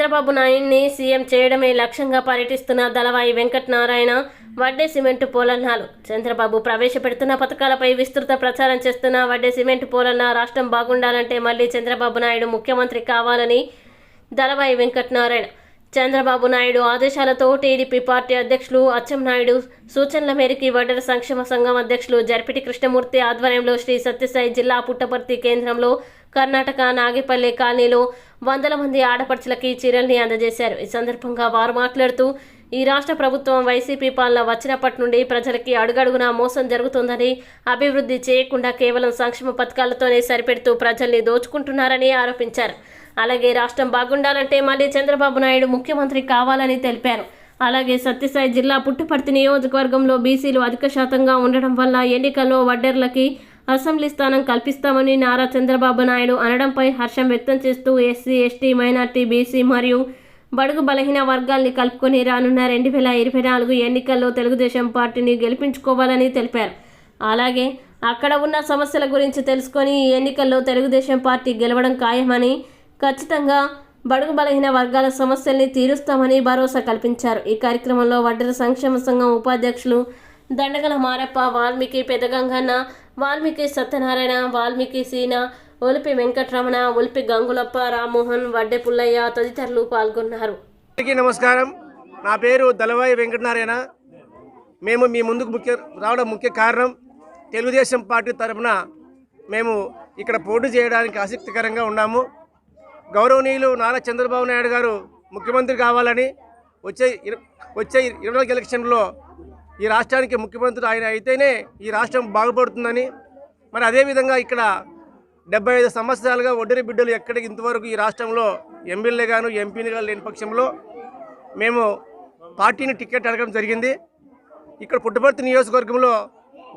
చంద్రబాబు నాయుడిని సీఎం చేయడమే లక్ష్యంగా పర్యటిస్తున్న దళవాయి వెంకటనారాయణ వడ్డే సిమెంట్ పోలన్నాలు. చంద్రబాబు ప్రవేశపెడుతున్న పథకాలపై విస్తృత ప్రచారం చేస్తున్న వడ్డే సిమెంట్ పోలన్న రాష్ట్రం బాగుండాలంటే మళ్ళీ చంద్రబాబు నాయుడు ముఖ్యమంత్రి కావాలని దళవాయి వెంకటనారాయణ. చంద్రబాబు నాయుడు ఆదేశాలతో టీడీపీ పార్టీ అధ్యక్షులు అచ్చెన్నాయుడు సూచనల మేరకు వడ్డెర సంక్షేమ సంఘం అధ్యక్షులు జర్పిటి కృష్ణమూర్తి ఆధ్వర్యంలో శ్రీ సత్యసాయి జిల్లా పుట్టపర్తి కేంద్రంలో కర్ణాటక నాగిపల్లి కాలనీలో వందల మంది ఆడపడుచులకి చీరల్ని అందజేశారు. ఈ సందర్భంగా వారు మాట్లాడుతూ ఈ రాష్ట్ర ప్రభుత్వం వైసీపీ పాలన వచ్చినప్పటి నుండి ప్రజలకి అడుగడుగునా మోసం జరుగుతుందని అభివృద్ధి చేయకుండా కేవలం సంక్షేమ పథకాలతోనే సరిపెడుతూ ప్రజల్ని దోచుకుంటున్నారని ఆరోపించారు. అలాగే రాష్ట్రం బాగుండాలంటే మళ్ళీ చంద్రబాబు నాయుడు ముఖ్యమంత్రి కావాలని తెలిపారు. అలాగే సత్యసాయి జిల్లా పుట్టుపర్తి నియోజకవర్గంలో బీసీలు అధిక శాతంగా ఉండడం వల్ల ఎన్నికల్లో వడ్డెర్లకి అసెంబ్లీ స్థానం కల్పిస్తామని నారా చంద్రబాబు నాయుడు అనడంపై హర్షం వ్యక్తం చేస్తూ ఎస్సీ ఎస్టీ మైనార్టీ బీసీ మరియు బడుగు బలహీన వర్గాల్ని కలుపుకొని రానున్న రెండు వేల ఇరవై నాలుగు ఎన్నికల్లో తెలుగుదేశం పార్టీని గెలిపించుకోవాలని తెలిపారు. అలాగే అక్కడ ఉన్న సమస్యల గురించి తెలుసుకొని ఈ ఎన్నికల్లో తెలుగుదేశం పార్టీ గెలవడం ఖాయమని ఖచ్చితంగా బడుగు బలహీన వర్గాల సమస్యల్ని తీరుస్తామని భరోసా కల్పించారు. ఈ కార్యక్రమంలో వడ్డెర సంక్షేమ సంఘం ఉపాధ్యక్షులు దండగల మారప్ప వాల్మీకి పెదగంగన్న వాల్మీకి సత్యనారాయణ వాల్మీకి సీన ఒలిపి వెంకటరమణ ఒలిపి గంగులప్ప రామ్మోహన్ వడ్డె పుల్లయ్య తదితరులు పాల్గొన్నారు. నమస్కారం. నా పేరు దళవాయి వెంకటనారాయణ. మేము మీ ముందుకు ముఖ్య రావడం ముఖ్య కారణం తెలుగుదేశం పార్టీ తరఫున మేము ఇక్కడ పోటీ చేయడానికి ఆసక్తికరంగా ఉన్నాము. గౌరవనీయులు నారా చంద్రబాబు నాయుడు గారు ముఖ్యమంత్రి కావాలని వచ్చే వచ్చే ఇరవై ఎలక్షన్లో ఈ రాష్ట్రానికి ముఖ్యమంత్రి ఆయన అయితేనే ఈ రాష్ట్రం బాగుపడుతుందని. మరి అదేవిధంగా ఇక్కడ డెబ్బై ఐదు సంవత్సరాలుగా ఒడ్డరి బిడ్డలు ఎక్కడికి ఇంతవరకు ఈ రాష్ట్రంలో ఎమ్మెల్యే గాను ఎంపీలుగా లేని పక్షంలో మేము పార్టీని టికెట్ అడగడం జరిగింది. ఇక్కడ పుట్టపర్తి నియోజకవర్గంలో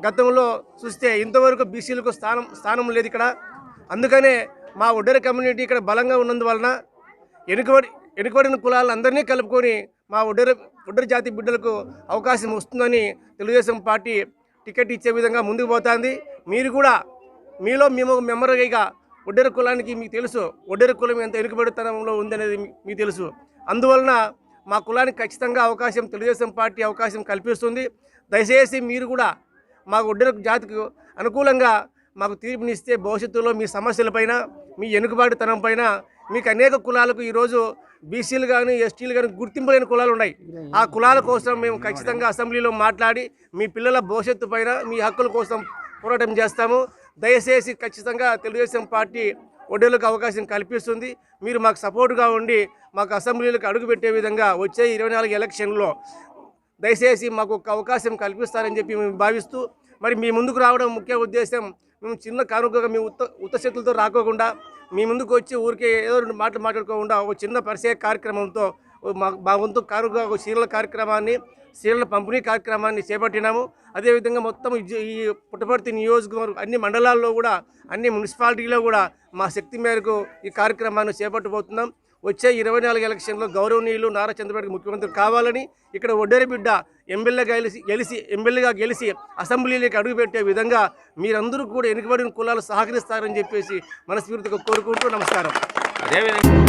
గతంలో చూస్తే ఇంతవరకు బీసీలకు స్థానం స్థానం లేదు ఇక్కడ. అందుకనే మా ఒడ్డరి కమ్యూనిటీ ఇక్కడ బలంగా ఉన్నందువలన వెనుకబడి వెనుకబడిన కులాలందరినీ కలుపుకొని మా ఒడ్డరి ఒడ్డరి జాతి బిడ్డలకు అవకాశం వస్తుందని తెలుగుదేశం పార్టీ టికెట్ ఇచ్చే విధంగా ముందుకు పోతుంది. మీరు కూడా మీలో మేము ఒక మెంబర్గా ఒడ్డెర కులానికి మీకు తెలుసు. ఒడ్డెర కులం ఎంత వెనుకబడితనంలో ఉందనేది మీకు తెలుసు. అందువలన మా కులానికి ఖచ్చితంగా అవకాశం తెలుగుదేశం పార్టీ అవకాశం కల్పిస్తుంది. దయచేసి మీరు కూడా మా ఒడ్డెర జాతికి అనుకూలంగా మాకు తీర్పునిస్తే భవిష్యత్తులో మీ సమస్యలపైన మీ వెనుకబాటుతనం పైన మీకు అనేక కులాలకు ఈరోజు బీసీలు కానీ ఎస్టీలు కానీ గుర్తింపు లేని కులాలు ఉన్నాయి. ఆ కులాల కోసం మేము ఖచ్చితంగా అసెంబ్లీలో మాట్లాడి మీ పిల్లల భవిష్యత్తు పైన మీ హక్కుల కోసం పోరాటం చేస్తాము. దయచేసి ఖచ్చితంగా తెలుగుదేశం పార్టీ ఒడ్డేలకు అవకాశం కల్పిస్తుంది. మీరు మాకు సపోర్ట్గా ఉండి మాకు అసెంబ్లీలకు అడుగుపెట్టే విధంగా వచ్చే ఇరవై నాలుగు ఎలక్షన్లో దయచేసి మాకు ఒక అవకాశం కల్పిస్తారని చెప్పి మేము భావిస్తూ మరి మీ ముందుకు రావడం ముఖ్య ఉద్దేశం మేము చిన్న కానుకగా మీ ఉత్త ఉత్త చేతులతో రాకోకుండా మీ ముందుకు వచ్చి ఊరికే ఏదో రెండు మాటలు మాట్లాడుకోకుండా ఒక చిన్న పరిచయ కార్యక్రమంతో మా మా వంతు కానుక ఒక సీరియల్ కార్యక్రమాన్ని సీరియల్ పంపిణీ కార్యక్రమాన్ని చేపట్టినాము. అదేవిధంగా మొత్తం ఈ ఈ పుట్టపర్తి నియోజకవర్గం అన్ని మండలాల్లో కూడా అన్ని మున్సిపాలిటీలో కూడా మా శక్తి మేరకు ఈ కార్యక్రమాన్ని చేపట్టబోతున్నాం. వచ్చే ఇరవై నాలుగు ఎలక్షన్లో గౌరవనీయులు నారా చంద్రబాబు ముఖ్యమంత్రి కావాలని ఇక్కడ ఒడ్డేరి బిడ్డ ఎమ్మెల్యేగా గెలిచి గెలిచి ఎమ్మెల్యేగా గెలిచి అసెంబ్లీలోకి అడుగుపెట్టే విధంగా మీరందరూ కూడా వెనుకబడిన కులాలు సహకరిస్తారని చెప్పేసి మనస్ఫూర్తిగా కోరుకుంటూ నమస్కారం. అదేవిధంగా